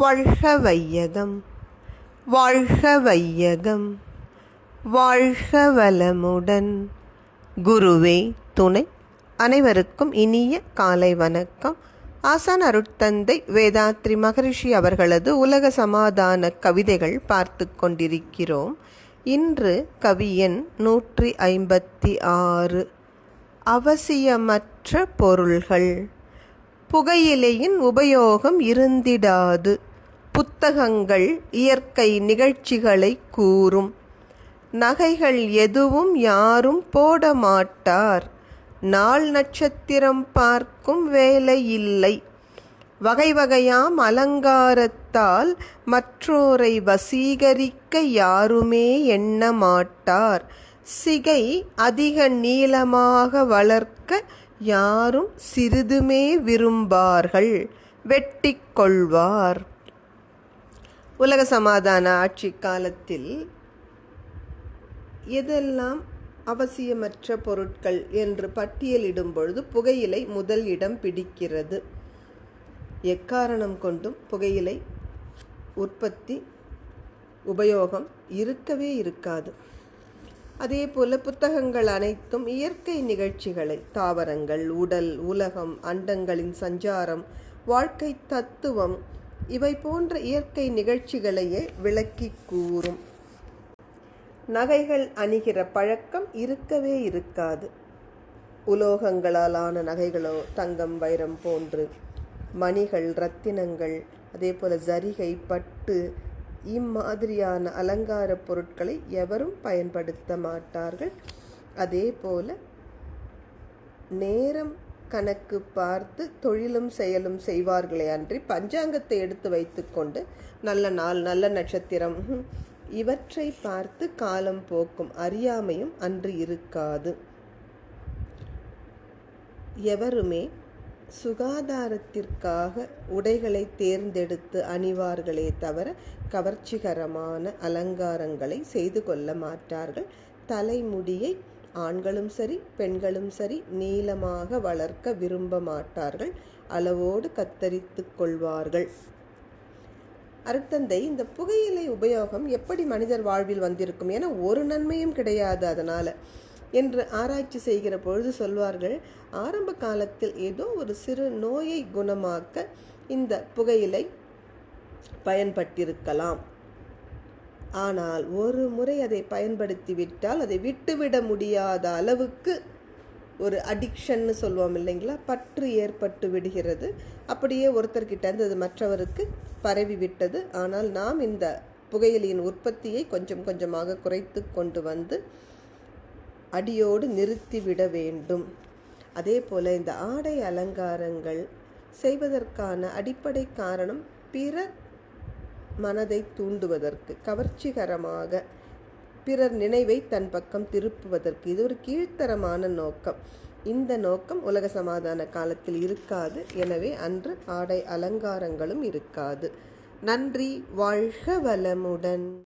வாழ்க வையகம் வாழ்க வையகம் வாழ்க வளமுடன். குருவே துணை. அனைவருக்கும் இனிய காலை வணக்கம். ஆசான் அருட்தந்தை வேதாத்ரி மகரிஷி அவர்களது உலக சமாதான கவிதைகள் பார்த்து கொண்டிருக்கிறோம். இன்று கவியன் நூற்றி ஐம்பத்தி ஆறு. அவசியமற்ற பொருள்கள். புகையிலையின் உபயோகம் இருந்திடாது. புத்தகங்கள் இயற்கை நிகழ்ச்சிகளை கூறும். நகைகள் எதுவும் யாரும் போட மாட்டார் நாள் நட்சத்திரம் பார்க்கும் வேலை இல்லை. வகை வகையாம் அலங்காரத்தால் மற்றோரை வசீகரிக்க யாருமே எண்ண மாட்டார் சிகை அதிக நீளமாக வளர்க்க யாரும் சிறிதுமே விரும்பார்கள். வெட்டி கொள்வார். உலக சமாதான ஆட்சி காலத்தில் எதெல்லாம் அவசியமற்ற பொருட்கள் என்று பட்டியலிடும் பொழுது புகையிலை முதல் இடம் பிடிக்கிறது. எக்காரணம் கொண்டும் புகையிலை உற்பத்தி உபயோகம் இருக்கவே இருக்காது. அதே போல புத்தகங்கள் அனைத்தும் இயற்கை நிகழ்ச்சிகளை தாவரங்கள் உடல் உலகம் அண்டங்களின் சஞ்சாரம் வாழ்க்கை தத்துவம் இவை போன்ற இயற்கை நிகழ்ச்சிகளையே விளக்கி கூறும். நகைகள் அணிகிற பழக்கம் இருக்கவே இருக்காது. உலோகங்களாலான நகைகளோ தங்கம் வைரம் போன்று மணிகள் ரத்தினங்கள் அதே போல ஜரிகை பட்டு இம்மாதிரியான அலங்கார பொருட்களை எவரும் பயன்படுத்த மாட்டார்கள். அதே போல நேரம் கணக்கு பார்த்து தொழிலும் செயலும் செய்வார்களே அன்றி பஞ்சாங்கத்தை எடுத்து வைத்துக்கொண்டு நல்ல நாள் நல்ல நட்சத்திரம். இவற்றை பார்த்து காலம் போக்கும் அறியாமையும் அன்று இருக்காது. எவருமே சுகாதாரத்திற்காக உடைகளை தேர்ந்தெடுத்து அணிவார்களே தவிர கவர்ச்சிகரமான அலங்காரங்களை செய்து கொள்ள மாட்டார்கள். தலைமுடியை ஆண்களும் சரி பெண்களும் சரி நீளமாக வளர்க்க விரும்ப மாட்டார்கள் அளவோடு கத்தரித்து கொள்வார்கள். அருத்தந்தை இந்த புகையிலை உபயோகம் எப்படி மனிதர் வாழ்வில் வந்திருக்கும் என ஒரு நன்மையும் கிடையாது அதனால் என்று ஆராய்ச்சி செய்கிற பொழுது சொல்வார்கள் ஆரம்ப காலத்தில் ஏதோ ஒரு சிறு நோயை குணமாக்க இந்த புகையிலை பயன்பட்டிருக்கலாம். ஆனால் ஒரு முறை அதை பயன்படுத்திவிட்டால் அதை விட்டுவிட முடியாத அளவுக்கு ஒரு அடிக்ஷன்னு சொல்லுவோம் இல்லைங்களா? பற்று ஏற்பட்டு விடுகிறது. அப்படியே ஒருத்தர்கிட்ட அது மற்றவருக்கு பரவி விட்டது. ஆனால் நாம் இந்த புகையிலையின் உற்பத்தியை கொஞ்சம் கொஞ்சமாக குறைத்து கொண்டு வந்து அடியோடு நிறுத்திவிட வேண்டும். அதே போல் இந்த ஆடை அலங்காரங்கள் செய்வதற்கான அடிப்படை காரணம் பிற மனதை தூண்டுவதற்கு கவர்ச்சிகரமாக பிறர் நினைவை தன் பக்கம் திருப்புவதற்கு. இது ஒரு கீழ்த்தரமான நோக்கம். இந்த நோக்கம் உலக சமாதான காலத்தில் இருக்காது. எனவே அன்று ஆடை அலங்காரங்களும் இருக்காது. நன்றி வாழ்க வளமுடன்.